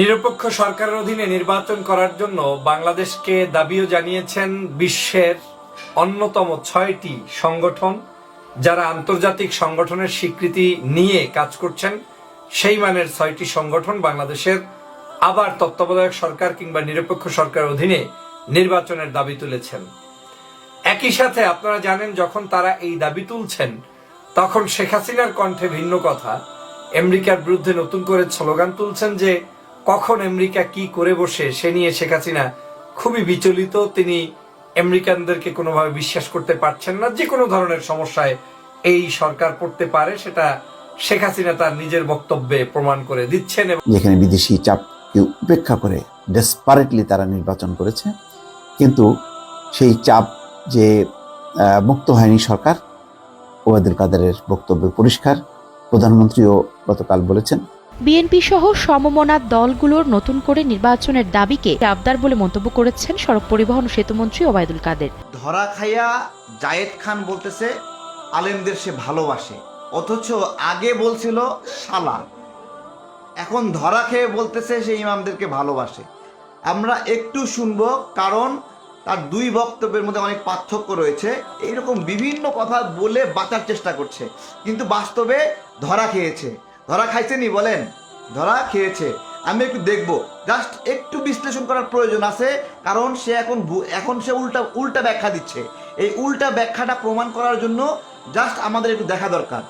নিরপেক্ষ সরকারের অধীনে নির্বাচন করার জন্য বাংলাদেশকে দাবিও জানিয়েছেন বিশ্বের অন্যতম ছয়টি সংগঠন, যারা আন্তর্জাতিক সংগঠনের স্বীকৃতি নিয়ে কাজ করছেন। সেই মানের ছয়টি সংগঠন বাংলাদেশের আবার তত্ত্বাবধায়ক সরকার কিংবা নিরপেক্ষ সরকারের অধীনে নির্বাচনের দাবি তুলেছেন। একই সাথে আপনারা জানেন, যখন তারা এই দাবি তুলছেন, তখন শেখ হাসিনার কণ্ঠে ভিন্ন কথা। আমেরিকার বিরুদ্ধে নতুন করে স্লোগান তুলছেন যে কখন আমেরিকা কি করে বসে সে নিয়ে শেখ হাসিনা খুবই বিচলিত। তিনি আমেরিকানদেরকে কোনোভাবে বিশ্বাস করতে পারছেন না, যে কোনো ধরনের সমস্যায় এই সরকার পড়তে পারে সেটা শেখ হাসিনা তার নিজের বক্তব্যে প্রমাণ করে দিচ্ছেন যেখানে বিদেশি চাপকে উপেক্ষা করে ডেসপারেটলি তারা নির্বাচন করেছে, কিন্তু সেই চাপ যে মুক্ত হয়নি সরকার, ওবায়দুল কাদেরের বক্তব্য পরিষ্কার। প্রধানমন্ত্রীও গতকাল বলেছেন বিএনপি সহ সমমনা দলগুলোর নতুন করে নির্বাচনের দাবিকে আবদার বলে মন্তব্য করেছেন সড়ক পরিবহন সেতুমন্ত্রী ওবায়দুল কাদের। ধরা খাইয়া জায়েদ খান বলতেছে, আলেমদের সে ভালোবাসে। অথচ আগে বলছিল, শালা। এখন ধরা খেয়ে বলতেছে, সে ইমামদেরকে ভালোবাসে। আমরা একটু শুনব, কারণ তার দুই বক্তব্যের মধ্যে অনেক পার্থক্য রয়েছে। এইরকম বিভিন্ন কথা বলে বাঁচার চেষ্টা করছে, কিন্তু বাস্তবে ধরা খেয়েছে। ধরা খাইছেনি বলেন। ধরা খেয়েছে। আমি একটু দেখব। জাস্ট একটু বিশ্লেষণ করার প্রয়োজন আছে, কারণ সে এখন এখন সে উল্টা উল্টা ব্যাখ্যা দিচ্ছে। এই উল্টা ব্যাখ্যাটা প্রমাণ করার জন্য জাস্ট আমাদের একটু দেখা দরকার।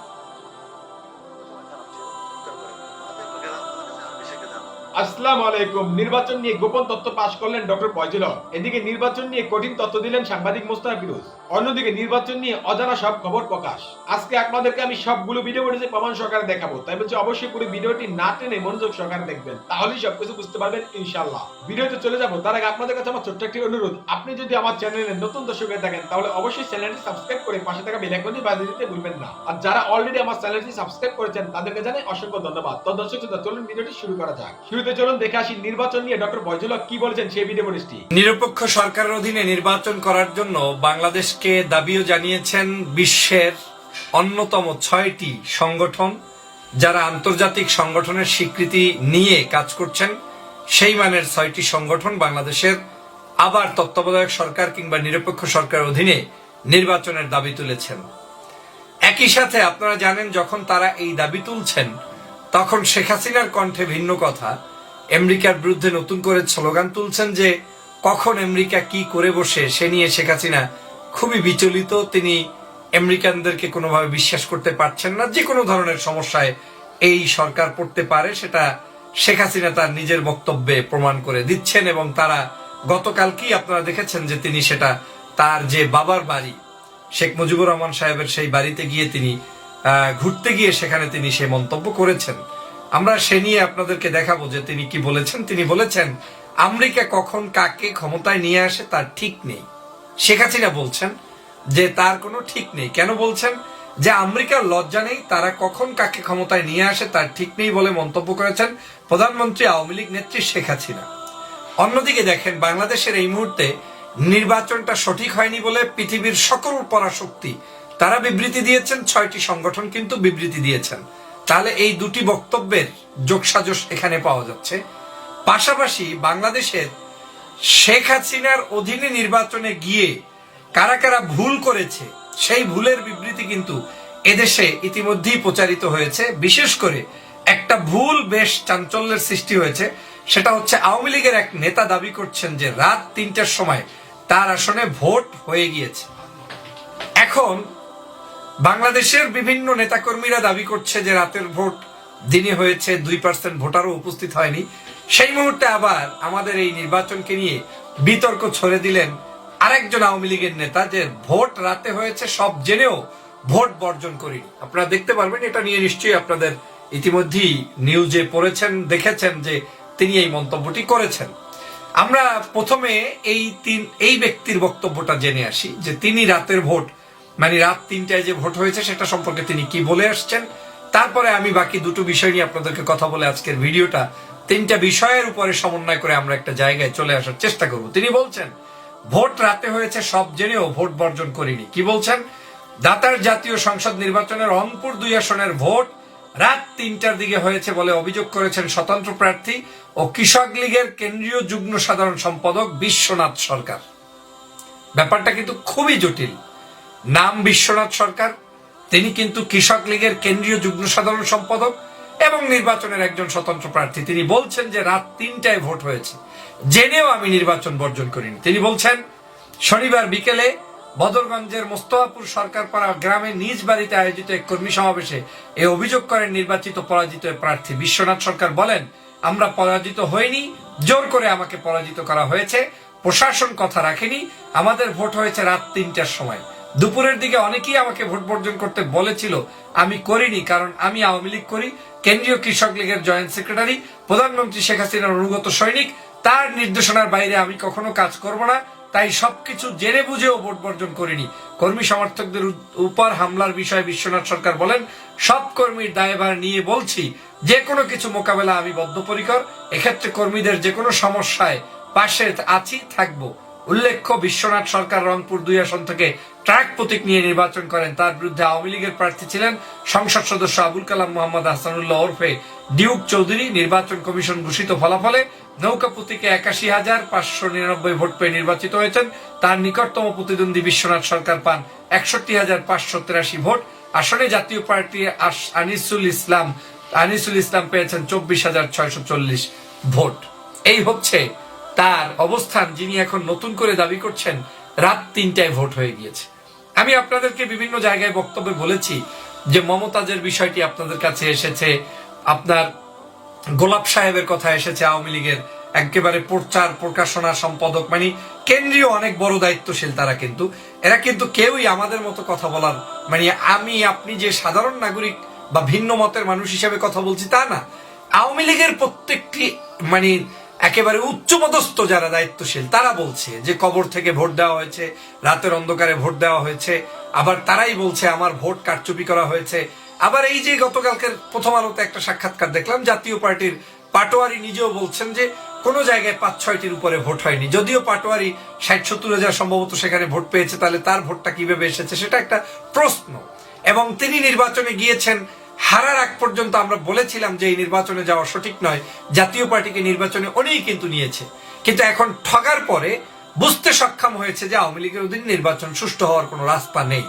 আসসালামু আলাইকুম। নির্বাচন নিয়ে গোপন তথ্য পাশ করলেন ডক্টর ফয়জুল হক। এদিকে নির্বাচন নিয়ে কঠিন তথ্য দিলেন সাংবাদিক ফিরোজ অন্যদিকে নির্বাচন নিয়ে অজানা সব খবর প্রকাশ। আজকে আপনাদেরকে আমি সবগুলো ভিডিও করেছি প্রমাণ সহকারে দেখাবো। তাই বলছি অবশ্যই পুরো ভিডিওটি না টেনে মনোযোগ সহকারে দেখবেন। তাহলেই সবকিছু বুঝতে পারবেন ভিডিওতে চলে যাব। তার আগে আপনাদের কাছে আমার ছোট্ট একটি অনুরোধ। আপনি যদি আমার চ্যানেলে নতুন দর্শক হয়ে থাকেন, তাহলে অবশ্যই চ্যানেলটি সাবস্ক্রাইব করে পাশে থাকা বেল বাজিয়ে দিতে ভুলবেন না। আর যারা অলরেডি আমার চ্যানেলটি সাবস্ক্রাইব করেছেন, তাদেরকে জানাই অসংখ্য ধন্যবাদ। তো দর্শক চলুন ভিডিওটি শুরু করা যাক। শুরুতে চলুন দেখে আসি, নির্বাচন নিয়ে ডক্টর ফয়জুল হক কি বলেছেন সেই ভিডিও পরিস্থিতি নিরপেক্ষ সরকারের অধীনে নির্বাচন করার জন্য বাংলাদেশকে দাবিও জানিয়েছেন বিশ্বের অন্যতম ছয়টি সংগঠন, যারা আন্তর্জাতিক সংগঠনের স্বীকৃতি নিয়ে কাজ করছেন। সেই মানের ছয়টি সংগঠন বাংলাদেশের আবার তত্ত্বাবধায়ক সরকার কিংবা নিরপেক্ষ সরকারের অধীনে নির্বাচনের দাবি তুলেছেন। একই সাথে আপনারা জানেন, যখন তারা এই দাবি তুলছেন, তখন শেখ হাসিনার কণ্ঠে ভিন্ন কথা। আমেরিকার বিরুদ্ধে নতুন করে স্লোগান তুলছেন যে, কখন আমেরিকা কি করে বসে, সে নিয়ে শেখ হাসিনা খুবই বিচলিত। তিনি আমেরিকানদেরকে কোনোভাবে বিশ্বাস করতে পারছেন না। যে কোনো ধরনের সমস্যায় এই সরকার পড়তে পারে, সেটা শেখ হাসিনা তার নিজের বক্তব্যে প্রমাণ করে দিচ্ছেন এবং তারা গতকালকেই আপনারা দেখেছেন যে তিনি সেটা তার যে বাবার বাড়ি, শেখ মুজিবুর রহমান সাহেবের সেই বাড়িতে গিয়ে তিনি ঘুরতে গিয়ে সেখানে তিনি সে মন্তব্য করেছেন। আমরা সে নিয়ে আপনাদেরকে দেখাবো যে তিনি কি বলেছেন। তিনি বলেছেন, আমেরিকা কখন কাকে ক্ষমতায় নিয়ে আসে তার ঠিক নেই। শেখ হাসিনা বলছেন যে, তার কোনো ঠিক নেই। কেন বলছেন? যে, আমেরিকার লজ্জা নেই, তারা কখন কাকে ক্ষমতায় নিয়ে আসে তার ঠিক নেই বলে মন্তব্য করেছেন প্রধানমন্ত্রী আওয়ামী লীগ নেত্রী শেখ হাসিনা। অন্যদিকে দেখেন, বাংলাদেশের এই মুহূর্তে নির্বাচনটা সঠিক হয়নি বলে পৃথিবীর সকল পরাশক্তি, তারা বিবৃতি দিয়েছেন, ছয়টি সংগঠন কিন্তু বিবৃতি দিয়েছেন। তাহলে এই দুটি বক্তব্যের যোগসাজশ এখানে পাওয়া যাচ্ছে। পাশাপাশি বাংলাদেশের শেখ হাসিনার অধীনে নির্বাচনে গিয়ে কারা কারা ভুল করেছে, সেই ভুলের বিবৃতি কিন্তু এদেশে ইতিমধ্যেই প্রচারিত হয়েছে। বিশেষ করে একটা ভুল বেশ চাঞ্চল্যের সৃষ্টি হয়েছে। সেটা হচ্ছে আওয়ামী লীগের এক নেতা দাবি করছেন যে রাত তিনটার সময় তার আসনে ভোট হয়ে গিয়েছে। এখন বাংলাদেশের বিভিন্ন নেতাকর্মীরা দাবি করছে যে রাতের ভোট দিনে হয়েছে, দুই পার্সেন্ট ভোটারও উপস্থিত হয়নি। সেই মুহূর্তে আবার আমাদের এই নির্বাচনকে নিয়ে বিতর্ক ছড়ে দিলেন আরেকজন আওয়ামী লীগের নেতা যে ভোট রাতে হয়েছে, সব জেনেও ভোট বর্জন করিনি। আপনারা দেখতে পারবেন, এটা নিয়ে নিশ্চয়ই আপনাদের ইতিমধ্যেই নিউজে পড়েছেন, দেখেছেন যে তিনি এই মন্তব্যটি করেছেন। আমরা প্রথমে এই তিন, এই ব্যক্তির বক্তব্যটা জেনে আসি যে তিনি রাতের ভোট মানে রাত তিনটায় যে ভোট হয়েছে, সেটা সম্পর্কে তিনি কি বলে আসছেন? তারপরে আমি বাকি দুটো বিষয় নিয়ে আপনাদেরকে কথা বলে আজকের ভিডিওটা তিনটা বিষয়ের উপরে সমন্বয় করে আমরা একটা জায়গায় চলে আসার চেষ্টা করব। তিনি বলছেন, ভোট রাতে হয়েছে, সব জেনেও ভোট বর্জন করিনি। কি বলছেন? দাতার জাতীয় সংসদ নির্বাচনের রংপুর দুই আসনের ভোট রাত তিনটার দিকে হয়েছে বলে অভিযোগ করেছেন স্বতন্ত্র প্রার্থী ও কৃষক লীগের কেন্দ্রীয় যুগ্ম সাধারণ সম্পাদক বিশ্বনাথ সরকার। ব্যাপারটা কিন্তু খুবই জটিল। নাম বিশ্বনাথ সরকার। তিনি কিন্তু কৃষক লীগের কেন্দ্রীয় যুগ্ম সাধারণ সম্পাদক এবং নির্বাচনের একজন স্বতন্ত্র প্রার্থী। তিনি বলছেন যে রাত তিনটায় ভোট হয়েছে। জেনেও আমি নির্বাচন বর্জন করিনি। তিনি বলছেন, শনিবার বিকেলে বদরগঞ্জের মোস্তফাপুর সরকারপাড়া গ্রামে নিজ বাড়িতে আয়োজিত এক কর্মী সমাবেশে এ অভিযোগ করেন নির্বাচিত পরাজিত প্রার্থী বিশ্বনাথ সরকার। বলেন, আমরা পরাজিত হইনি, জোর করে আমাকে পরাজিত করা হয়েছে। প্রশাসন কথা রাখেনি। আমাদের ভোট হয়েছে রাত তিনটার সময়। দুপুরের দিকে অনেকেই আমাকে ভোট বর্জন করতে বলেছিল, আমি করিনি, কারণ আমি আওয়ামী লীগ করি। কেন্দ্রীয় কৃষক লীগের জয়েন্ট সেক্রেটারি, প্রধানমন্ত্রী শেখ হাসিনার অনুগত সৈনিক, তার নির্দেশনার বাইরে আমি কখনো কাজ করব না, তাই সবকিছু জেনে বুঝেও ভোট বর্জন করিনি। কর্মী সমর্থকদের উপর হামলার বিষয়ে বিশ্বনাথ সরকার বলেন, সব কর্মীর দায়ভার নিয়ে বলছি, যে কোনো কিছু মোকাবেলা আমি বদ্ধপরিকর। এক্ষেত্রে কর্মীদের যে কোনো সমস্যায় পাশে আছি, থাকব। উল্লেখ্য, বিশ্বনাথ সরকার রংপুর দুই আসন থেকে ট্রাক প্রতীক নিয়ে নির্বাচন করেন। তার বিরুদ্ধে আওয়ামী লীগের প্রার্থী ছিলেন সংসদ সদস্য আবুল কালাম মোহাম্মদ হাসানুল্লাহ ওরফে ডিউক চৌধুরী। নির্বাচন কমিশন ঘোষিত ফলাফলে নৌকা প্রতীকে একাশি হাজার পাঁচশো নিরানব্বই ভোট পেয়ে নির্বাচিত হয়েছেন। তার নিকটতম প্রতিদ্বন্দ্বী বিশ্বনাথ সরকার পান একষট্টি হাজার পাঁচশো তেরাশি ভোট। আসনে জাতীয় পার্টি আনিসুল ইসলাম আনিসুল ইসলাম পেয়েছেন চব্বিশ হাজার ছয়শো চল্লিশ ভোট। এই হচ্ছে তার অবস্থান। যিনি এখন নতুন করে দাবি করছেন, রাত তিনটায় ভোট হয়ে গিয়েছে। আমি আপনাদেরকে বিভিন্ন জায়গায় বক্তব্যে বলেছি যে মমতাজের বিষয়টি আপনাদের কাছে এসেছে, আপনার গোলাপ সাহেবের কথা এসেছে আওয়ামী লীগের একেবারে প্রচার, প্রকাশনা সম্পাদক মানে কেন্দ্রীয় অনেক বড় দায়িত্বশীল তারা কিন্তু। এরা কিন্তু কেউই আমাদের মতো কথা বলার মানে আমি, আপনি যে সাধারণ নাগরিক বা ভিন্ন মতের মানুষ হিসেবে কথা বলছি তা না। আওয়ামী লীগের প্রত্যেকটি মানে একেবারে উচ্চপদস্থ যারা দায়িত্বশীল, তারা বলছে যে কবর থেকে ভোট দেওয়া হয়েছে, রাতের অন্ধকারে ভোট দেওয়া হয়েছে, আবার তারাই বলছে আমার ভোট কারচুপি করা হয়েছে। আবার এই যে গতকালকের প্রথম আলোতে একটা সাক্ষাৎকার দেখলাম, জাতীয় পার্টির পাটোয়ারি নিজেও বলছেন যে কোনো জায়গায় পাঁচ ছয়টির উপরে ভোট হয়নি। যদিও পাটোয়ারি ষাট সত্তর হাজার সম্ভবত সেখানে ভোট পেয়েছে, তাহলে তার ভোটটা কীভাবে এসেছে সেটা একটা প্রশ্ন। এবং তিনি নির্বাচনে গিয়েছেন হারার আগ পর্যন্ত আমরা বলেছিলাম যে এই নির্বাচনে যাওয়া সঠিক নয়। জাতীয় পার্টিকে নির্বাচনে অনেক কিন্তু নিয়েছে। কিন্তু এখন ঠগার পরে বুঝতে সক্ষম হয়েছে যে আওয়ামী লীগের অধীনে নির্বাচন সুষ্ঠু হওয়ার কোনো রাস্তা নেই।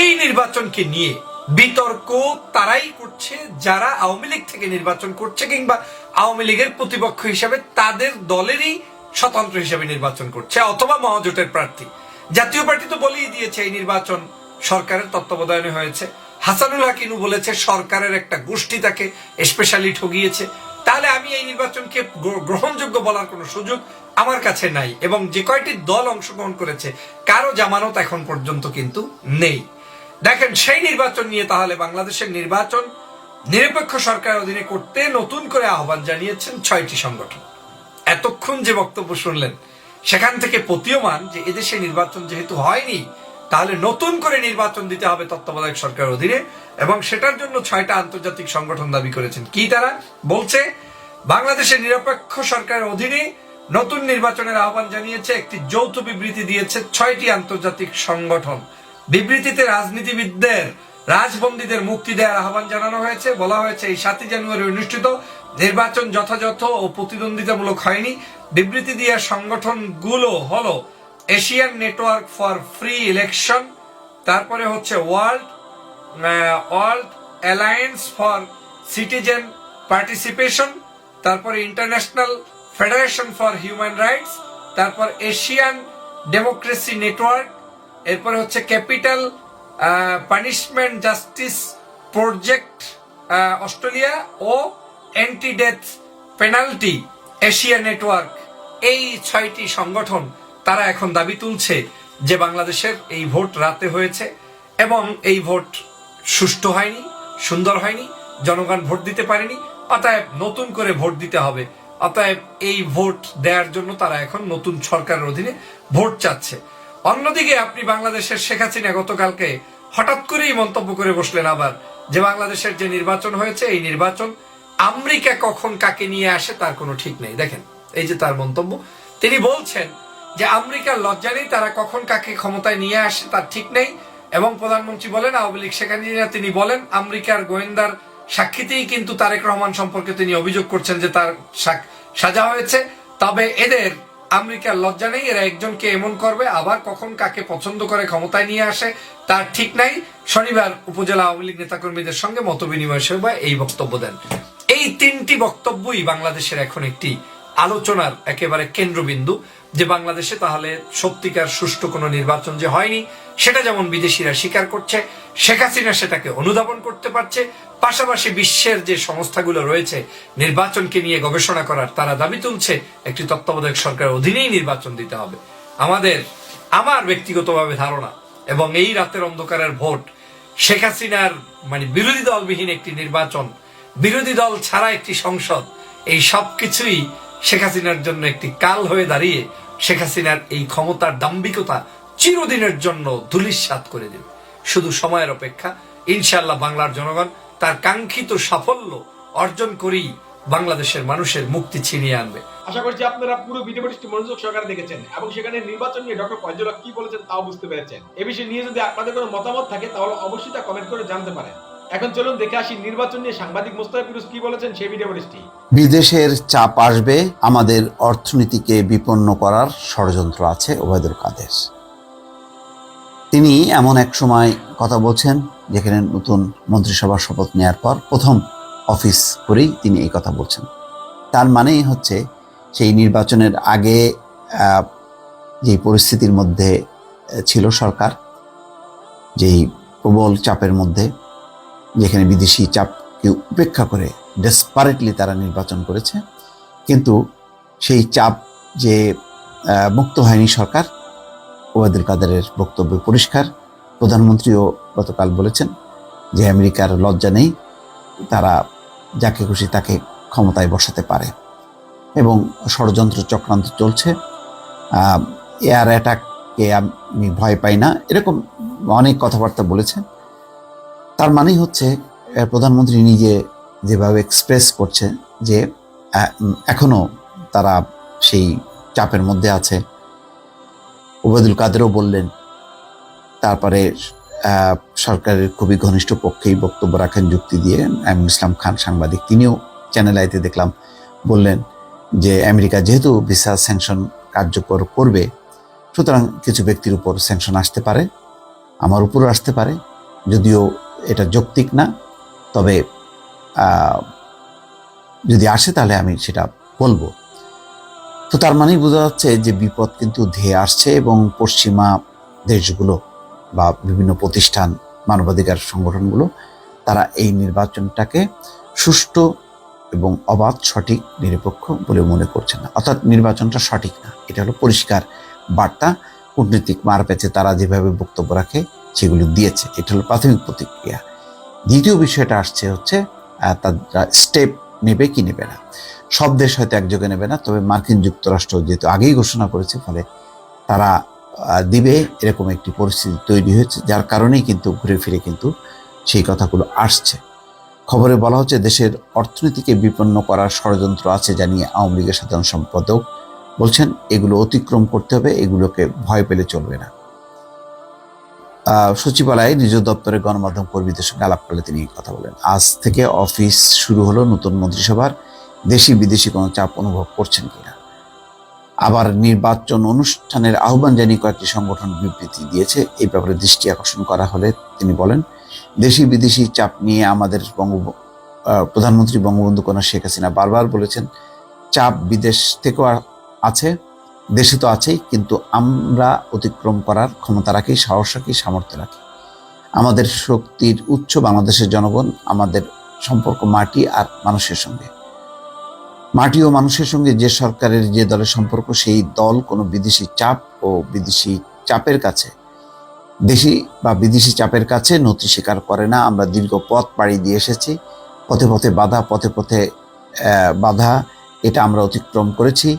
এই নির্বাচনকে নিয়ে বিতর্ক তারাই করছে, যারা আওয়ামী লীগ থেকে নির্বাচন করছে কিংবা আওয়ামী লীগের প্রতিপক্ষ হিসাবে তাদের দলেরই স্বতন্ত্র হিসেবে নির্বাচন করছে অথবা মহাজোটের প্রার্থী। জাতীয় পার্টি তো বলেই দিয়েছে, এই নির্বাচন সরকারের তত্ত্বাবধানে হয়েছে। হাসানুল হাকিনু বলেছে, সরকারের একটা গোষ্ঠী তাকে স্পেশালি ঠগিয়েছে। তাহলে আমি এই নির্বাচনকে গ্রহণযোগ্য বলার কোনো সুযোগ আমার কাছে নাই এবং যে কয়টি দল অংশগ্রহণ করেছে, কারও জামানত এখন পর্যন্ত কিন্তু নেই। দেখেন, সেই নির্বাচন নিয়ে তাহলে বাংলাদেশের নির্বাচন নিরপেক্ষ সরকার অধীনে করতে নতুন করে আহ্বান জানিয়েছেন ছয়টি সংগঠন। এতক্ষণ যে বক্তব্য শুনলেন, সেখান থেকে প্রতীয়মান যে এদেশে নির্বাচন যেহেতু হয়নি তাহলে নতুন করে নির্বাচন দিতে হবে তত্ত্বাবধায়ক সরকার অধীনে এবং সেটার জন্য ছয়টা আন্তর্জাতিক সংগঠন দাবি করেছেন। কি তারা? বলছে, বাংলাদেশের নিরপেক্ষ সরকারের অধীনে নতুন নির্বাচনের আহ্বান জানিয়েছে, একটি যৌথ বিবৃতি দিয়েছে ছয়টি আন্তর্জাতিক সংগঠন। বিবৃতিতে রাজনীতিবিদদের রাজবন্দীদের মুক্তি দেওয়ার আহ্বান জানানো হয়েছে। বলা হয়েছে, এই সাতই জানুয়ারি অনুষ্ঠিত, নির্বাচন যথাযথ ও প্রতিদ্বন্দ্বিতামূলক হয়নি। বিবৃতি দেওয়া সংগঠনগুলো হলো Asian network for free election, তারপরে হচ্ছে world world alliance for citizen participation, তারপরে international federation for human rights, তারপর এশিয়ান ডেমোক্রেসি নেটওয়ার্ক, এরপরে হচ্ছে capital punishment justice project Australia ও anti death penalty Asia network. এই ছয়টি সংগঠন তারা এখন দাবি তুলছে যে বাংলাদেশের এই ভোট রাতে হয়েছে এবং এই ভোট সুষ্ঠু হয়নি, সুন্দর হয়নি, জনগণ ভোট দিতে পারেনি, অতএব নতুন করে ভোট দিতে হবে। অতএব এই ভোট দেওয়ার জন্য তারা এখন নতুন সরকারের অধীনে ভোট চাচ্ছে। অন্যদিকে আপনি বাংলাদেশের শেখ হাসিনা গতকালকে হঠাৎ করেই মন্তব্য করে বসলেন আবার যে বাংলাদেশের যে নির্বাচন হয়েছে, এই নির্বাচন আমেরিকা কখন কাকে নিয়ে আসে তার কোনো ঠিক নেই। দেখেন, এই যে তার মন্তব্য, তিনি বলছেন যে আমেরিকার লজ্জা নেই তারা কখন কাকে ক্ষমতায় নিয়ে আসে তার ঠিক নেই, এবং প্রধানমন্ত্রী বলেন, আওয়ামী লীগ হাসিনা তিনি বলেন, আমেরিকার গোয়েন্দার সাক্ষীতেই কিন্তু তারেক রহমান সম্পর্কে তিনি অভিযোগ করছেন যে তার সাজা হয়েছে। তবে এদের আমেরিকার লজ্জা নেই, এরা একজনকে এমন করবে, আবার কখন কাকে পছন্দ করে ক্ষমতায় নিয়ে আসে তার ঠিক নাই। শনিবার উপজেলা আওয়ামী লীগ নেতাকর্মীদের সঙ্গে মত বিনিময় সভায় এই বক্তব্য দেন। এই তিনটি বক্তব্যই বাংলাদেশের এখন একটি আলোচনার একেবারে কেন্দ্রবিন্দু। যে বাংলাদেশে তাহলে সত্যিকার সুষ্ঠু কোনো নির্বাচন যে হয়নি, সেটা যেমন বিদেশিরা স্বীকার করছে, শেখ হাসিনা সেটাকে অনুধাবন করতে পারছে, পাশাপাশি বিশ্বের যে সংস্থাগুলো রয়েছে নির্বাচনকে নিয়ে গবেষণা করার, তারা দাবি তুলছে একটি তত্ত্বাবধায়ক সরকারের অধীনেই নির্বাচন দিতে হবে। আমাদের, আমার ব্যক্তিগতভাবে ধারণা এবং এই রাতের অন্ধকারের ভোট, শেখ হাসিনার মানে বিরোধী দলবিহীন একটি নির্বাচন, বিরোধী দল ছাড়া একটি সংসদ, এই সব কিছুই শেখ হাসিনার জন্য একটি কাল হয়ে দাঁড়িয়ে শেখ হাসিনার এই ক্ষমতার দাম্ভিকতা চিরদিনের জন্য ধুলিস্বাত করে দেবে। শুধু সময়ের অপেক্ষা ইনশাল্লাহ বাংলার জনগণ তার কাঙ্ক্ষিত সাফল্য অর্জন করেই বাংলাদেশের মানুষের মুক্তি ছিনিয়ে আনবে। আশা করছি আপনারা পুরো ভিডিওটি মনোযোগ সহকারে দেখেছেন এবং সেখানে নির্বাচন নিয়ে ডক্টর ফয়জুল হক কি বলেছেন তাও বুঝতে পেরেছেন। এ বিষয়ে নিয়ে যদি আপনাদের কোনো মতামত থাকে, তাহলে অবশ্যই তা কমেন্ট করে জানতে পারেন। এখন চলুন দেখে আসি নির্বাচন নিয়ে সাংবাদিক মোস্তাফা কি বলেছেন সেই ভিডিওটি বিদেশের চাপ আসবে, আমাদের অর্থনীতিকে বিপন্ন করার ষড়যন্ত্র আছে ওবায়দুল কাদের। তিনি এমন এক সময় কথা বলছেন, যেখানে নতুন মন্ত্রিসভার শপথ নেওয়ার পর প্রথম অফিস করেই তিনি এই কথা বলছেন। তার মানেই হচ্ছে, সেই নির্বাচনের আগে যেই পরিস্থিতির মধ্যে ছিল সরকার, যেই প্রবল চাপের মধ্যে যেখানে বিদেশি চাপকে উপেক্ষা করে ডেসপারেটলি তারা নির্বাচন করেছে। কিন্তু সেই চাপ যে মুক্ত হয়নি সরকার, ওবায়দুল কাদেরের বক্তব্য পরিষ্কার। প্রধানমন্ত্রীও গতকাল বলেছেন যে, আমেরিকার লজ্জা নেই, তারা যাকে খুশি তাকে ক্ষমতায় বসাতে পারে। এবং ষড়যন্ত্র চক্রান্ত চলছে। এয়ার অ্যাটাককে আমি ভয় পাই না। এরকম অনেক কথাবার্তা বলেছেন। তার মানেই হচ্ছে প্রধানমন্ত্রী নিজে যেভাবে এক্সপ্রেস করছে যে আহ, উম, এখনও তারা সেই চাপের মধ্যে আছে। ওবায়দুল কাদেরও বললেন তারপরে সরকারের খুবই ঘনিষ্ঠ পক্ষেই বক্তব্য রাখেন যুক্তি দিয়ে আমিনুল ইসলাম খান সাংবাদিক তিনিও চ্যানেল আইতে দেখলাম বললেন যে আমেরিকা যেহেতু ভিসা স্যাংশন কার্যকর করবে সুতরাং কিছু ব্যক্তির উপর স্যাংশন আসতে পারে আমার উপরও আসতে পারে যদিও এটা যৌক্তিক না। তবে যদি আসে তাহলে আমি সেটা বলব। তো তার মানেই বোঝা যাচ্ছে যে বিপদ কিন্তু ধেয়ে আসছে এবং পশ্চিমা দেশগুলো বা বিভিন্ন প্রতিষ্ঠান, মানবাধিকার সংগঠনগুলো, তারা এই নির্বাচনটাকে সুষ্ঠু এবং অবাধ, সঠিক, নিরপেক্ষ বলে মনে করছে না। অর্থাৎ নির্বাচনটা সঠিক না। এটা হলো পরিষ্কার বার্তা। কূটনীতিক মারপ্যাচে তারা যেভাবে বক্তব্য রাখে সেগুলো দিয়েছে। এটা হলো প্রাথমিক প্রতিক্রিয়া। দ্বিতীয় বিষয়টা আসছে হচ্ছে তারা স্টেপ নেবে কি নেবে না। সব দেশ হয়তো একযোগে নেবে না, তবে মার্কিন যুক্তরাষ্ট্র যেহেতু আগেই ঘোষণা করেছে, ফলে তারা দিবে, এরকম একটি পরিস্থিতি তৈরি হয়েছে, যার কারণেই কিন্তু ঘুরে ফিরে কিন্তু সেই কথাগুলো আসছে। খবরে বলা হচ্ছে, দেশের অর্থনীতিকে বিপন্ন করার ষড়যন্ত্র আছে জানিয়ে আওয়ামী লীগের সাধারণ সম্পাদক বলছেন, এগুলো অতিক্রম করতে হবে, এগুলোকে ভয় পেলে চলবে না। সচিবালয়ে নিজ দপ্তরে গণমাধ্যম কর্মীদের সঙ্গে আলাপ করলে তিনি কথা বলেন। আজ থেকে অফিস শুরু হলো নতুন মন্ত্রিসভার। দেশি বিদেশি কোনো চাপ অনুভব করছেন কিনা? আবার নির্বাচন অনুষ্ঠানের আহ্বান জানিয়ে কয়েকটি সংগঠন বিবৃতি দিয়েছে। এই ব্যাপারে দৃষ্টি আকর্ষণ করা হলে তিনি বলেন, দেশি বিদেশি চাপ নিয়ে আমাদের বঙ্গ প্রধানমন্ত্রী বঙ্গবন্ধু কন্যা শেখ হাসিনা বারবার বলেছেন, চাপ বিদেশ থেকেও আছে। দেশে তো আছেই, কিন্তু আমরা অতিক্রম করার ক্ষমতা রাখি, সাহস রাখি, সামর্থ্য রাখি। আমাদের শক্তির উৎস বাংলাদেশের জনগণ, আমাদের সম্পর্ক মাটি আর মানুষের সঙ্গে। মাটি ও মানুষের সঙ্গে যে সরকারের যে দলের সম্পর্ক, সেই দল কোনো বিদেশি চাপ ও বিদেশি চাপের কাছে। দেশি বা বিদেশি চাপের কাছে নথি স্বীকার করে না, আমরা দীর্ঘ পথ পাড়ি দিয়ে এসেছি। পথে পথে বাধা, পথে পথে বাধা, এটা আমরা অতিক্রম করেছি।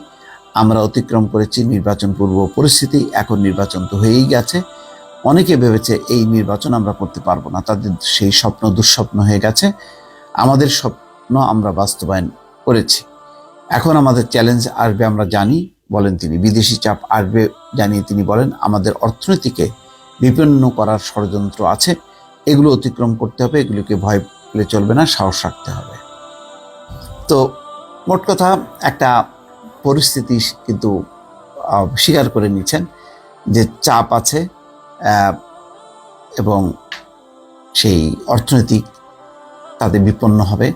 আমরা অতিক্রম করেছি নির্বাচন পূর্ব পরিস্থিতি, এখন নির্বাচন তো হয়েই গেছে। অনেকে ভেবেছে এই নির্বাচন আমরা করতে পারব না, তাদের সেই স্বপ্ন দুঃস্বপ্ন হয়ে গেছে। আমাদের স্বপ্ন আমরা বাস্তবায়ন করেছি। এখন আমাদের চ্যালেঞ্জ আসবে আমরা জানি, বলেন তিনি, বিদেশি চাপ আসবে জানিয়ে তিনি বলেন, আমাদের অর্থনীতিকে বিপন্ন করার ষড়যন্ত্র আছে, এগুলো অতিক্রম করতে হবে, এগুলোকে ভয় পেলে চলবে না, সাহস রাখতে হবে। তো মোট কথা, একটা পরিস্থিতি কিন্তু স্বীকার করে নিচ্ছেন যে চাপ আছে এবং সেই অর্থনৈতিক তাদের বিপন্ন হবে।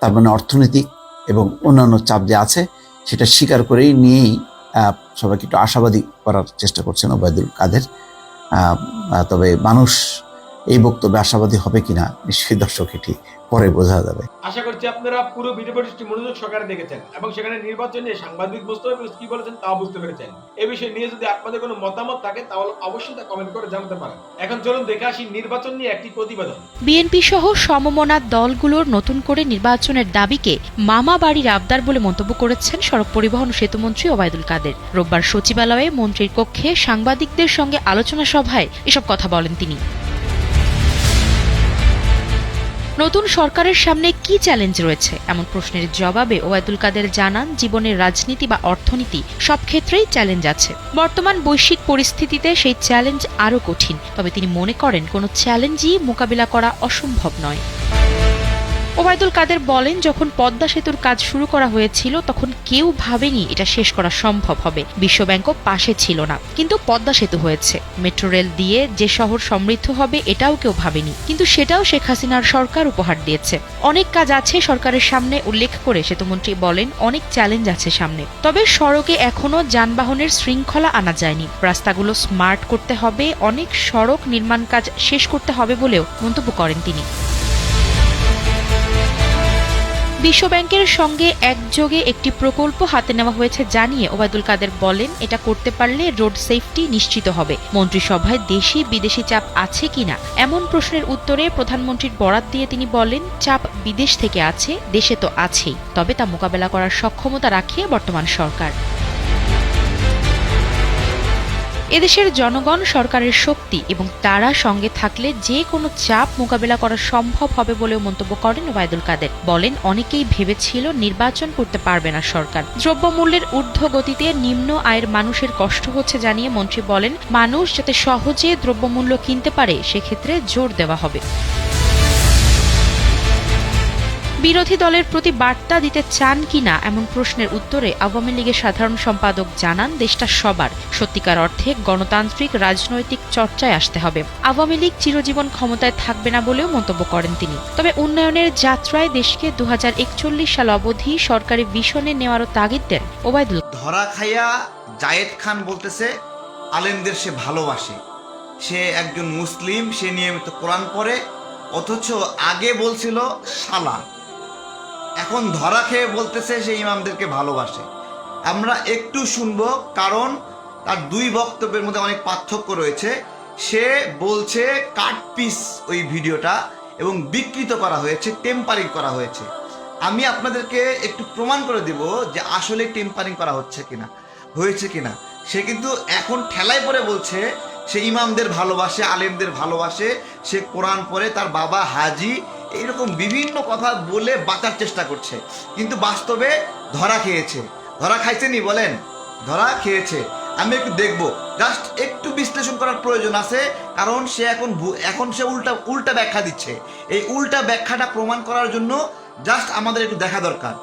তার মানে অর্থনৈতিক এবং অন্যান্য চাপ যে আছে, সেটা স্বীকার করেই নিয়েই সবাইকে একটু আশাবাদী করার চেষ্টা করছেন ওবায়দুল কাদের। তবে মানুষ এই বক্তব্যে আশাবাদী হবে কিনা, নিশ্চয়ই দর্শক এটি পরে বোঝা যাবে। আশা করছি আপনারা পুরো ভিডিও পরিচিতি মনোযোগ সহকারে দেখেছেন এবং সেখানে নির্বাচন নিয়ে সাংবাদিক মোস্তফা ফিরোজ কি বলেছেন তাও বুঝতে পেরেছেন। এ বিষয়ে নিয়ে যদি আপনাদের কোনো মতামত থাকে তাহলে অবশ্যই তা কমেন্ট করে জানাতে পারেন। এখন চলুন দেখে আসি নির্বাচন নিয়ে একটি প্রতিবেদন। বিএনপি সহ সমমনা দলগুলোর নতুন করে নির্বাচনের দাবিকে মামা বাড়ির আবদার বলে মন্তব্য করেছেন সড়ক পরিবহন ও সেতুমন্ত্রী ওবায়দুল কাদের। রোববার সচিবালয়ে মন্ত্রীর কক্ষে সাংবাদিকদের সঙ্গে আলোচনা সভায় এসব কথা বলেন তিনি। নতুন সরকারের সামনে কি চ্যালেঞ্জ রয়েছে? এমন প্রশ্নের জবাবে ওয়াদুল কাদের জানান, জীবনের রাজনীতি বা অর্থনীতি সব ক্ষেত্রেই চ্যালেঞ্জ আছে। বর্তমান বৈশ্বিক পরিস্থিতিতে সেই চ্যালেঞ্জ আরও কঠিন। তবে তিনি মনে করেন, কোনো চ্যালেঞ্জই মোকাবিলা করা অসম্ভব নয়। ওবায়দুল কাদের বলেন, যখন পদ্মা সেতুর কাজ শুরু করা হয়েছিল, তখন কেউ ভাবেনি এটা শেষ করা সম্ভব হবে। বিশ্বব্যাংকও পাশে ছিল না। কিন্তু পদ্মা সেতু হয়েছে। মেট্রো রেল দিয়ে যে শহর সমৃদ্ধ হবে, এটাও কেউ ভাবেনি। কিন্তু সেটাও শেখ হাসিনার সরকার উপহার দিয়েছে। অনেক কাজ আছে সরকারের সামনে, উল্লেখ করে সেতুমন্ত্রী বলেন, অনেক চ্যালেঞ্জ আছে সামনে। তবে সড়কে এখনও যানবাহনের শৃঙ্খলা আনা যায়নি। রাস্তাগুলো স্মার্ট করতে হবে, অনেক সড়ক নির্মাণ কাজ শেষ করতে হবে বলেও মন্তব্য করেন তিনি। বিশ্বব্যাংকের সঙ্গে একযোগে একটি প্রকল্প হাতে নেওয়া হয়েছে জানিয়ে ওবায়দুল কাদের বলেন, এটা করতে পারলে রোড সেফটি নিশ্চিত হবে। মন্ত্রিসভায় দেশি বিদেশি চাপ আছে কিনা এমন প্রশ্নের উত্তরে প্রধানমন্ত্রীর বরাত দিয়ে তিনি বলেন, চাপ বিদেশ থেকে আছে, দেশে তো আছেই। তবে তা মোকাবেলা করার সক্ষমতা রাখে বর্তমান সরকার। এদেশের জনগণ সরকারের শক্তি এবং তারা সঙ্গে থাকলে যে কোনো চাপ মোকাবেলা করা সম্ভব হবে বলে মন্তব্য করেন ওবায়দুল কাদের। বলেন, অনেকেই ভেবেছিল নির্বাচন করতে পারবে না সরকার। দ্রব্যমূল্যের ঊর্ধ্বগতিতে নিম্ন আয়ের মানুষের কষ্ট হচ্ছে জানিয়ে মন্ত্রী বলেন, মানুষ যাতে সহজে দ্রব্যমূল্য কিনতে পারে, সেক্ষেত্রে জোর দেওয়া হবে। বিরোধী দলের প্রতি বার্তা দিতে চান কিনা এমন প্রশ্নের উত্তরে আওয়ামী লীগের সাধারণ সম্পাদক জানান, দেশটা সবার। সত্যিকার অর্থে গণতান্ত্রিক, রাজনৈতিক চর্চায় আসতে হবে। আওয়ামী লীগ চিরজীবন ক্ষমতায় থাকবে না বলেও মন্তব্য করেন তিনি। তবে উন্নয়নের যাত্রায় দেশকে দু সাল অবধি সরকারি ভিশনে নেওয়ারও তাগিদ দেন ওবায়দুল ধরা খাইয়া জায়েদ খান বলতেছে, আলেমদের সে ভালোবাসে। সে একজন মুসলিম, সে নিয়মিত কোরআন পড়ে, অথচ আগে বলছিল শালা এখন ধরা খেয়ে বলতেছে সে ইমামদেরকে ভালোবাসে। আমরা একটু শুনব কারণ তার দুই বক্তব্যের মধ্যে অনেক পার্থক্য রয়েছে। সে বলছে, কাট পিস ওই ভিডিওটা এবং বিকৃত করা হয়েছে, টেম্পারিং করা হয়েছে। আমি আপনাদেরকে একটু প্রমাণ করে দেব যে আসলে টেম্পারিং করা হচ্ছে কিনা, হয়েছে কিনা। সে কিন্তু এখন ঠেলায় পরে বলছে, সে ইমামদের ভালোবাসে, আলেমদের ভালোবাসে, সে কোরআন পরে তার বাবা হাজি এইরকম বিভিন্ন কথা বলে বাঁচার চেষ্টা করছে। কিন্তু বাস্তবে ধরা খেয়েছে। ধরা খাইছেনি বলেন? ধরা খেয়েছে। আমি একটু দেখব। জাস্ট একটু বিশ্লেষণ করার প্রয়োজন আছে, কারণ সে এখন এখন সে উল্টা উল্টা ব্যাখ্যা দিচ্ছে। এই উল্টা ব্যাখ্যাটা প্রমাণ করার জন্য জাস্ট আমাদের একটু দেখা দরকার।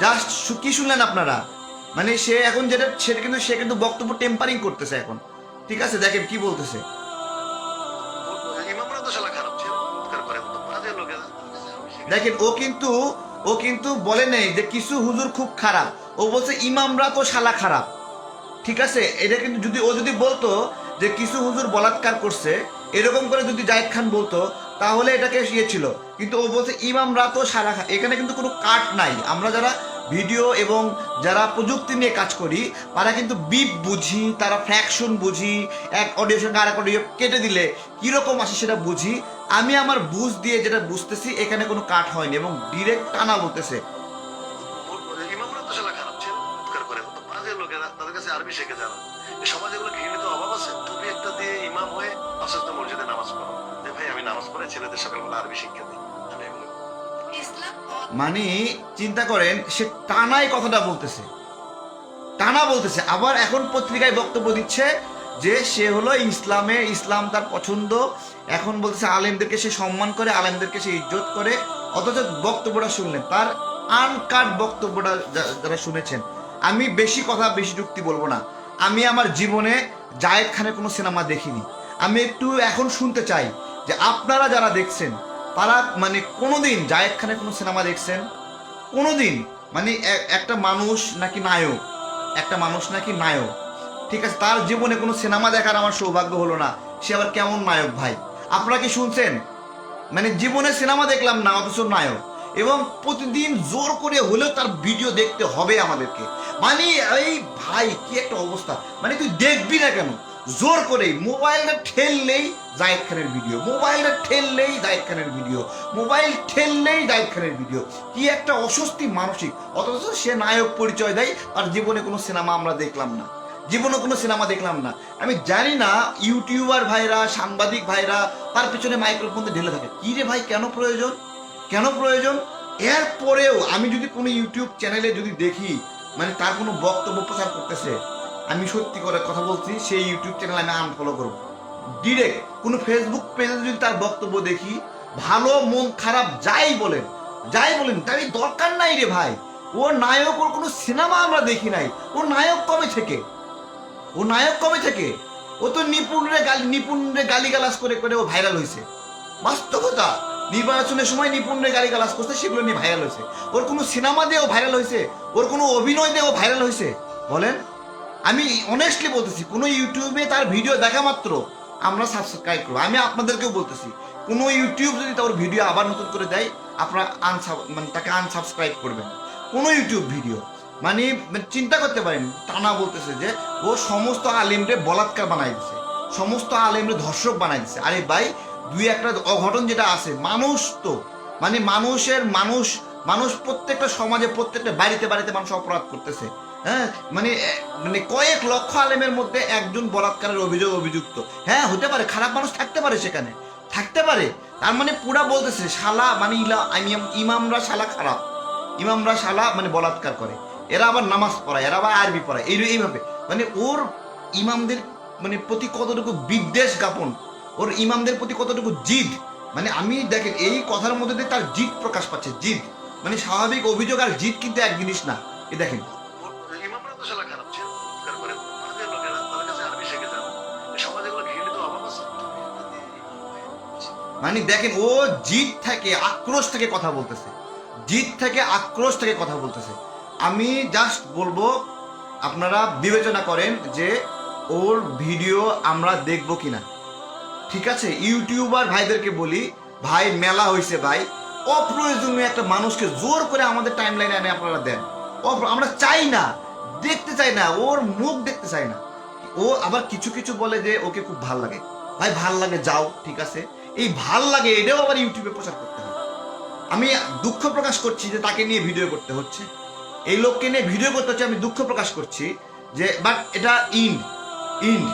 জাস্ট কি শুনলেন আপনারা? মানে সে এখন যেটা সেটা কিন্তু, সে কিন্তু বক্তব্য টেম্পারিং করতেছে এখন। ঠিক আছে, দেখেন কি বলতেছে। দেখেন, ও কিন্তু ও কিন্তু বলে নেই যে কিছু হুজুর খুব খারাপ। ও বলছে, ইমামরা তো শালা খারাপ। ঠিক আছে? এটা কিন্তু যদি, ও যদি বলতো যে কিছু হুজুর বলাৎকার করছে, এরকম করে যদি জায়েদ খান বলতো, তাহলে এটাকে ইয়ে ছিল। কিন্তু ও বলছে, ইমামরা তো সারা এখানে কিন্তু কোনো কাট নাই। আমরা যারা ভিডিও এবং যারা প্রযুক্তি নিয়ে কাজ করি, তারা কিন্তু বিপ বুঝি, তারা ফ্র্যাকশন বুঝি, এক অডিও সঙ্গে আর এক অডিও কেটে দিলে কীরকম আসে সেটা বুঝি। আমি আমার বুঝ দিয়ে যেটা বুঝতেছি, এখানে কোনো কাট হয়নি এবং ডিরেক্ট টানা বলতেছে। আমি নামাজ পড়ে ছেলেদের সকালবেলা আরবি শিক্ষা দিই। মানে চিন্তা করেন, সে টানাই কথাটা বলতেছে। টানা বলতেছে। আবার এখন পত্রিকায় বক্তব্য দিচ্ছে যে সে হলো ইসলামে, ইসলাম তার পছন্দ। এখন বলতেছে, আলেমদেরকে সে সম্মান করে, আলেমদেরকে সে ইজ্জত করে। অথচ বক্তব্যটা শুনলেন। তার আনকাট বক্তব্যটা যারা শুনেছেন। আমি বেশি কথা, বেশি যুক্তি বলব না। আমি আমার জীবনে জায়েদ খানের কোনো সিনেমা দেখিনি। আমি একটু এখন শুনতে চাই যে আপনারা যারা দেখছেন তারা মানে কোনোদিন জায়েদ খানের কোনো সিনেমা দেখছেন? কোনোদিন। মানে একটা মানুষ নাকি নায়ক, একটা মানুষ নাকি নায়ক। ঠিক আছে, তার জীবনে কোনো সিনেমা দেখার আমার সৌভাগ্য হলো না। সে আবার কেমন নায়ক ভাই? আপনারা কি শুনছেন? মানে জীবনে সিনেমা দেখলাম না, অথচ নায়ক। এবং প্রতিদিন জোর করে হলেও তার ভিডিও দেখতে হবে আমাদেরকে। মানে এই ভাই, কি একটা অবস্থা। মানে তুই দেখবি না কেন? জোর করেই। মোবাইলটা ঠেললেই জায়েদ খানের ভিডিও। মোবাইলটা ঠেললেই জায়েদ খানের ভিডিও। মোবাইল ঠেললেই জায়েদ খানের ভিডিও। কি একটা অস্বস্তি মানসিক। অথচ সে নায়ক পরিচয় দেয় তার জীবনে কোনো সিনেমা আমরা দেখলাম না। জীবনে কোনো সিনেমা দেখলাম না। আমি জানি না, ইউটিউবার ভাইরা, সাংবাদিক ভাইরা, তার পিছনে মাইক্রোফোন ঢেলে থাকে। কি রে ভাই, কেন প্রয়োজন? কেন প্রয়োজন? এরপরেও আমি যদি কোনো ইউটিউব চ্যানেলে যদি দেখি মানে তার কোনো বক্তব্য প্রচার করতেছে, আমি সত্যি করে কথা বলছি, সেই ইউটিউব চ্যানেল আমি আনফলো করব। ডিরেক্ট কোনো ফেসবুক পেজে যদি তার বক্তব্য দেখি, ভালো, মন খারাপ, যাই বলেন যাই বলেন তাই দরকার নাই রে ভাই। ও নায়ক, ওর কোনো সিনেমা আমরা দেখি নাই। ও নায়ক কবে থেকে? ও নায়ক কবে থেকে? ও তো নিপুণরে গালি নিপুণরে গালিগালাজ করে করে ও ভাইরাল হয়েছে বাস্তবতা নির্বাচনের সময় নিপুণরে গালিগালাজ করছে, সেগুলো নিয়ে ভাইরাল হয়েছে ওর কোনো সিনেমা দিয়েও ভাইরাল হয়েছে ওর কোনো অভিনয় দিয়েও ভাইরাল হয়েছে বলেন, আমি অনেস্টলি বলতেছি, কোনো ইউটিউবে তার ভিডিও দেখা মাত্র। আমরা সাবস্ক্রাইব করব। আমি আপনাদেরকেও বলতেছি, কোনো ইউটিউব যদি তার ভিডিও আবার নতুন করে দেয়, আপনারা আনসাব মানে তাকে আনসাবস্ক্রাইব করবেন। কোনো ইউটিউব ভিডিও মানে মানে চিন্তা করতে পারেন টানা বলতেছে যে, ও সমস্ত আলিমরে বলাৎকার বানাই দিছে, সমস্ত আলিমরে ধর্ষক বানাই দিছে। আরে ভাই, দুই একটা অঘটন যেটা আছে, মানুষ তো মানে মানুষের মানুষ মানুষ প্রত্যেকটা সমাজে প্রত্যেকটা বাড়িতে বাড়িতে মানুষ অপরাধ করতেছে। হ্যাঁ মানে মানে কয়েক লক্ষ আলেমের মধ্যে একজন বলাৎকারের অভিযোগ অভিযুক্ত। হ্যাঁ হতে পারে, খারাপ মানুষ থাকতে পারে সেখানে। থাকতে পারে, তার মানে পুরা বলতেছে, শালা মানে ইলা ইমাম- ইমামরা শালা খারাপ। ইমামরা শালা মানে বলাৎকার করে। এরা আবার নামাজ পড়ায়, এরা আবার আরবি পড়ায়, এই এইভাবে। মানে ওর ইমামদের মানে প্রতি কতটুকু বিদ্বেষ জ্ঞাপন, ওর ইমামদের প্রতি কতটুকু জিদ মানে আমি দেখেন, এই কথার মধ্যে দিয়ে তার জিদ প্রকাশ পাচ্ছে, জিদ। মানে স্বাভাবিক অভিযোগ আর জিদ কিন্তু এক জিনিস না। এ দেখেন মানে দেখেন, ও জিদ থেকে আক্রোশ থেকে কথা বলতেছে। জিদ থেকে আক্রোশ থেকে কথা বলতেছে। আমি জাস্ট বলব, আপনারা বিবেচনা করেন যে ওর ভিডিও আমরা দেখব কিনা। ঠিক আছে? ইউটিউবার ভাইদেরকে বলি, ভাই, মেলা হয়েছে ভাই। অপ্রয়োজনীয় একটা মানুষকে জোর করে আমাদের টাইম লাইনে এনে আপনারা দেন। আমরা চাই না, দেখতে চাই না, ওর মুখ দেখতে চাই না। ও আবার কিছু কিছু বলে যে ওকে খুব ভালো লাগে। ভাই, ভালো লাগে, যাও, ঠিক আছে? এই ভালো লাগে, এটাও আবার ইউটিউবে প্রচার করতে হবে আমি দুঃখ প্রকাশ করছি যে তাকে নিয়ে ভিডিও করতে হচ্ছে। এই লোককে নিয়ে ভিডিও করতে হচ্ছে, আমি দুঃখ প্রকাশ করছি যে বাট এটা ইন্ড ইন্ড।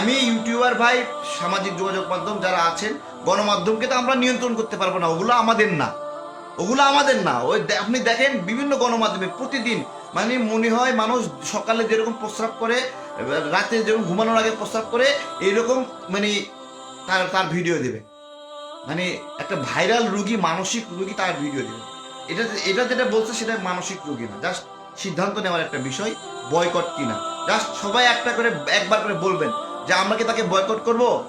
আমি ইউটিউবার ভাই, সামাজিক যোগাযোগ মাধ্যম যারা আছেন, গণমাধ্যমকে তো আমরা নিয়ন্ত্রণ করতে পারব না, ওগুলো আমাদের না। ওগুলো আমাদের না। ওই আপনি দেখেন বিভিন্ন গণমাধ্যমে প্রতিদিন মানে মনে হয় মানুষ সকালে যেরকম প্রস্রাব করে, রাতে যেরকম ঘুমানোর আগে প্রস্রাব করে, এইরকম মানে তার তার ভিডিও দেবে। মানে একটা ভাইরাল রুগী, মানসিক রুগী তার ভিডিও দেবে। এটা এটা যেটা বলছে সেটা মানসিক রুগী না। জাস্ট সিদ্ধান্ত নেওয়ার একটা বিষয় বয়কট কিনা। জাস্ট সবাই একটা করে, একবার করে বলবেন যে, আমরা কি তাকে বয়কট করব?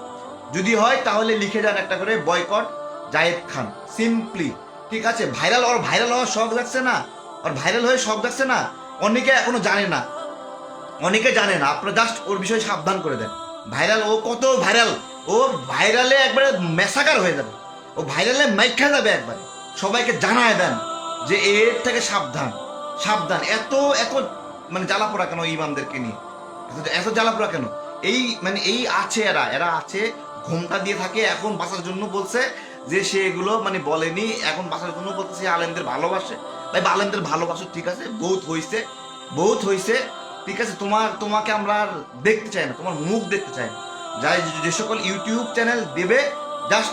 যদি হয়, তাহলে লিখে যান একটা করে বয়কট জায়েদ খান। সিম্পলি ঠিক আছে? ভাইরাল ওর ভাইরাল হওয়ার শখ লাগছে না? আর ভাইরাল হয়ে শখ লাগছে না? অনেকে এখনও জানে না। অনেকে জানে না। আপনারা জাস্ট ওর বিষয়ে সাবধান করে দেন। ভাইরাল ও কত ভাইরাল ও ভাইরালে একবারে মেসাকার হয়ে যাবে। ও ভাইরালে মাইখা যাবে একবারে। সবাইকে জানায় দেন যে এর থেকে সাবধান সাবধান। এত এত মানে জ্বালা পোড়া কেন ইমামদেরকে নিয়ে? এত- এত জ্বালা পোড়া কেন? এই মানে এই আছে এরা এরা আছে, ঘোমটা দিয়ে থাকে, এখন বাঁচার জন্য বলছে যে সে এগুলো মানে বলেনি, এখন বাঁচার জন্য বলতেছে আলেমদের ভালোবাসে। ভাই আলেমদের ভালোবাসো, ঠিক আছে, বহুত হইছে বহুত হইছে, ঠিক আছে, তোমার, তোমাকে আমরা দেখতে চাই না, তোমার মুখ দেখতে চাই না। যাই যে- সকল ইউটিউব চ্যানেল দেবে just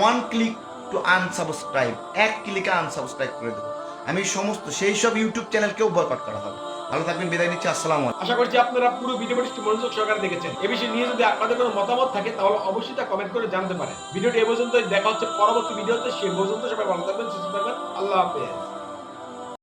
one click to unsubscribe এক ক্লিকে আনসাবস্ক্রাইব করে দেবো। আমি সমস্ত সেই সব ইউটিউব চ্যানেলকেও বয়কট করা হবে। ভালো থাকবেন, বিদায় নিচ্ছি, আসসালামু আশা করছি আপনারা পুরো ভিডিওটি মনোযোগ সহকারে দেখেছেন। এ বিষয়ে নিয়ে যদি আপনাদের কোনো মতামত থাকে, তাহলে অবশ্যই তা কমেন্ট করে জানতে পারেন। ভিডিওটি এ পর্যন্ত দেখা হচ্ছে পরবর্তী ভিডিওতে। সে পর্যন্ত সবাই ভালো থাকবেন, সুস্থ থাকবেন। আল্লাহ হাফেজ।